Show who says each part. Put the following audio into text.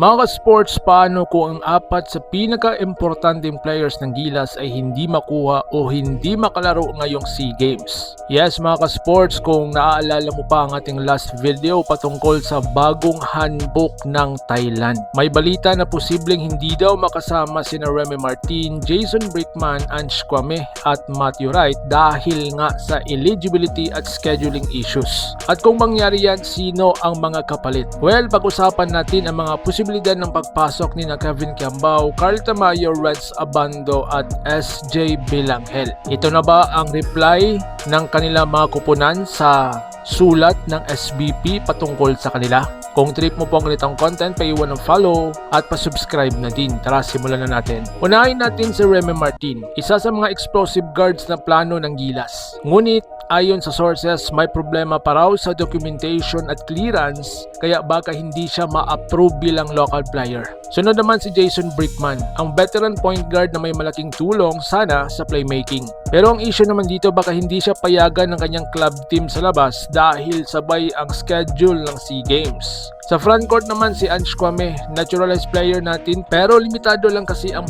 Speaker 1: Mga ka-sports, paano kung ang apat sa pinaka-importanting players ng Gilas ay hindi makuha o hindi makalaro ngayong SEA Games? Yes mga ka-sports, kung naaalala mo pa ang ating last video patungkol sa bagong handbook ng Thailand. May balita na posibleng hindi daw makasama sina Remy Martin, Jason Brickman, Ange Kwame at Matthew Wright dahil nga sa eligibility at scheduling issues. At kung mangyari yan, sino ang mga kapalit? Well, pag-usapan natin ang mga posibilidad ng pagpasok ni na Kevin Kiambao, Carl Tamayo, Reds Abando at SJ Bilanghel. Ito na ba ang reply ng kanila mga kupunan sa sulat ng SBP patungkol sa kanila? Kung trip mo po ang ganitong content, paiwan ng follow at pa-subscribe na din. Tara, simulan na natin. Unahin natin si Remy Martin, isa sa mga explosive guards na plano ng Gilas. Ngunit, ayon sa sources, may problema pa raw sa documentation at clearance kaya baka hindi siya ma-approve bilang local player. Sunod naman si Jason Brickman, ang veteran point guard na may malaking tulong sana sa playmaking. Pero ang issue naman dito baka hindi siya payagan ng kanyang club team sa labas dahil sabay ang schedule ng SEA Games. Sa frontcourt naman si Ange Kwame, naturalized player natin pero limitado lang kasi ang